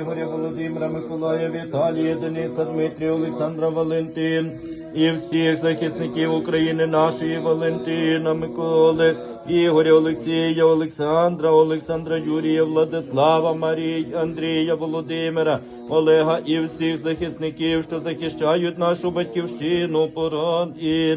Ігоря Володимира, Миколая, Віталія, Дениса, Дмитрія, Олександра, Валентин і всіх захисників України нашої Валентина, Миколи, Ігоря, Олексія, Олександра, Олександра Юрія, Владислава, Марії, Андрія, Володимира, Олега і всіх захисників, що захищають нашу батьківщину, порад і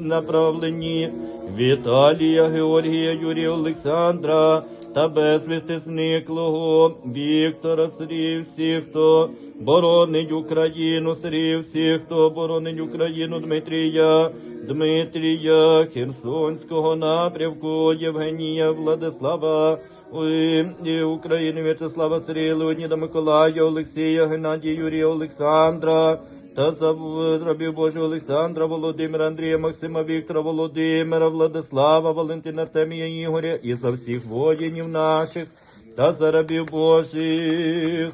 направлені. Віталія, Георгія, Юрія, Олександра та безвісти зниклого Віктора, Сергій, всіх, хто боронить Україну, Сергій, всіх, хто боронить Україну, Дмитрія, Дмитрія, Херсонського напрямку, Євгенія, Владислава, і- України, В'ячеслава, Сергія, Леоніда, Миколая, Олексія, Геннадія, Юрія, Олександра, та за рабів Божого Олександра, Володимира, Андрія, Максима, Віктора, Володимира, Владислава, Валентина, Артемія, Ігоря і за всіх воїнів наших, та за рабів Божих.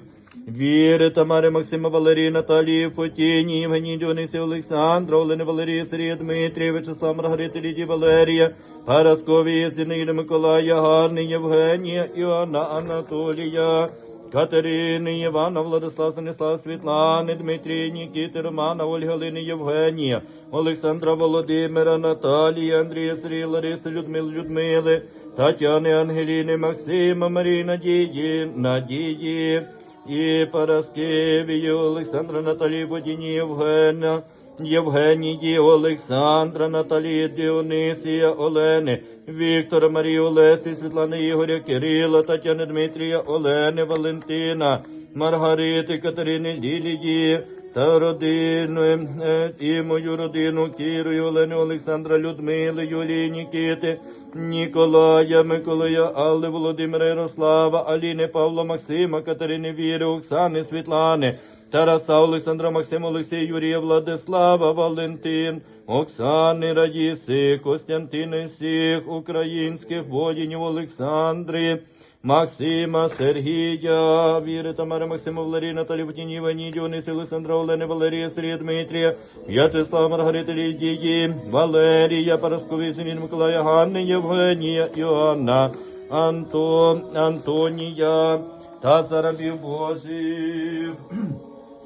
Віри, Тамари, Максима, Валерії, Наталії, Фотіні, Євгенії, Діонисі, Олександра, Олени, Валерії, Сергія, Дмитрія, Вячеслава, Маргарити, Лідії, Валерія, Парасковії, Зінаїди, Миколая, Гарни, Євгенія, Іоанна, Анатолія, Катерини, Івана, Владислав, Станислав, Світлани, Дмитрій, Нікіти, Романа, Ольги, Галини, Євгенія, Олександра, Володимира, Наталії, Андрія, Сергія, Лариси, Людмили, Людмили, Тетяни, Ангеліни, Максима, Марії, Надії, Надії, і Параскевії, Олександра, Наталії, Водіні, Євгена, Євгенії, Олександра, Наталії, Діонисія, Олени, Віктора, Марії, Олесі, Світлани, Ігоря, Кирила, Тетяни, Дмитрія, Олени, Валентина, Маргарити, Катерини, Лілії, та родину, е, і мою родину, Кіру, Олену, Олександра, Людмили, Юлії, Нікіти, Ніколая, Миколая, Алли, Володимира, Ярослава, Аліни, Павла, Максима, Катерини, Віри, Оксани, Світлани, Тараса, Олександра, Максима, Олексія, Юрія, Владислава, Валентин, Оксани, Раїси, Костянтини, всіх українських воїнів Олександри, Максима, Сергія, Віри, Тамара, Максима, Валерія, Наталі, Втіні, Івані, Діониси, Олександра, Олени, Валерія, Сергія, Дмитрія, В'ячеслава, Маргарита, Лідії, Валерія, Параскові, Синін, Миколая, Ганни, Євгенія, Іоанна, Антон, Антонія, та за рабів Божих,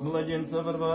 младенця Варвари,